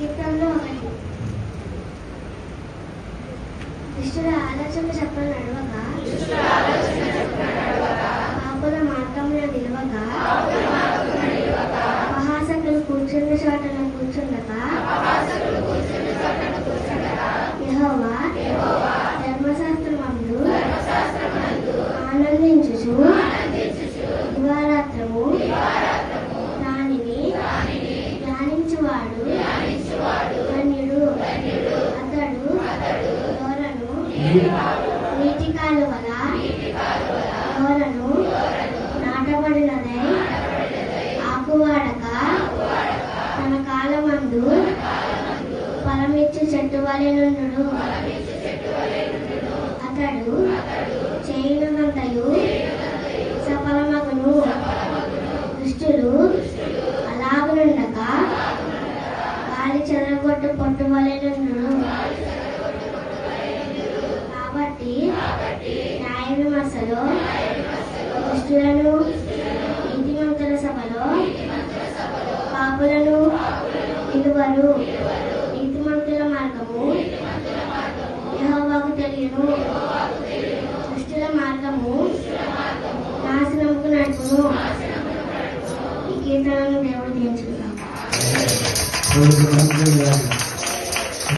కీర్తనలో ఒకటి దుష్టుల ఆలోచన చెప్పలు నడవక? పాపుల మార్గంలో నిలవక? మహాసకులు కూర్చున్న చోటన కూర్చుండక? యెహోవా ధర్మశాస్త్రమందు ఆనందించుచు నీటి కాలువల ధోరణు నాటబడినదై ఆకువాడక తన కాలమందు ఫలమిచ్చు చెట్టు వలె అతడు చేయునంతయు సఫలమగును. దుష్టులు అలాగునుండక గాలి చెదరగొట్టు పొట్టు వలె న్యాయ దుష్టులను ఇంటి మంత్రుల సభలో పాపులను నిలువరు నీతిమంతుల మార్గము యహోవాకు తెలియను దుష్టుల మార్గము నాశనముకు నడుపును ఈ కీర్తనను దేవుడు దీవించుకుందాం